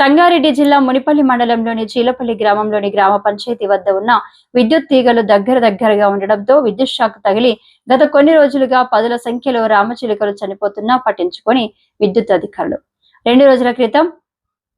సంగారెడ్డి జిల్లా మునిపల్లి మండలంలోని చీలపల్లి గ్రామంలోని గ్రామ పంచాయతీ వద్ద ఉన్న విద్యుత్ తీగలు దగ్గర దగ్గరగా ఉండడంతో విద్యుత్ షాక్ తగిలి గత కొన్ని రోజులుగా పదుల సంఖ్యలో రామచిలుకలు చనిపోతున్నా పట్టించుకొని విద్యుత్ అధికారులు. రెండు రోజుల క్రితం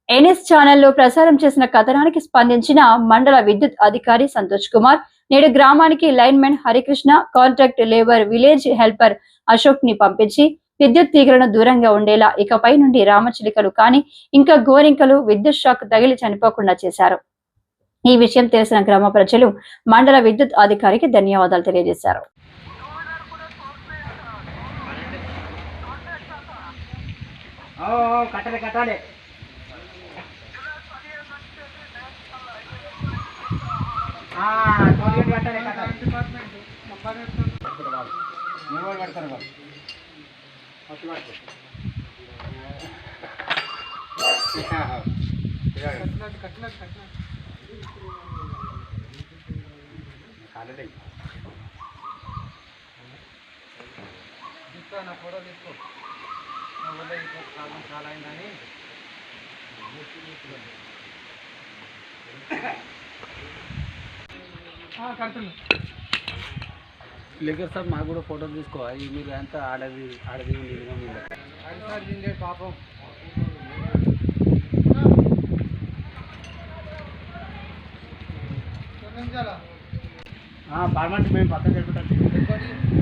ఎన్ఎస్ ఛానల్లో ప్రసారం చేసిన కథనానికి స్పందించిన మండల విద్యుత్ అధికారి సంతోష్ కుమార్ నేడు గ్రామానికి lineman Harikrishna contract labour village helper అశోక్ని పంపించి విద్యుత్ తీగలను దూరంగా ఉండేలా ఇకపై నుండి రామచిలికలు కానీ ఇంకా గోరింకలు విద్యుత్ షాక్ తగిలి చనిపోకుండా చేశారు. ఈ విషయం తెలిసిన గ్రామ ప్రజలు మండల విద్యుత్ అధికారికి ధన్యవాదాలు తెలియజేశారు. కట్టాలి కట్టాలి కట్టాలి. నా ఫోటో తీసుకో నా వల్ల మీరు ప్రాబ్లం చాలా అయిందని ఫస్ట్ కట్టుకో. సార్ మాకు కూడా ఫోటోలు తీసుకో మీరు ఎంత ఆడది ఆడది ఉంది పాపం పర్మనెంట్ మేము పక్కన చెప్పుకుంటాం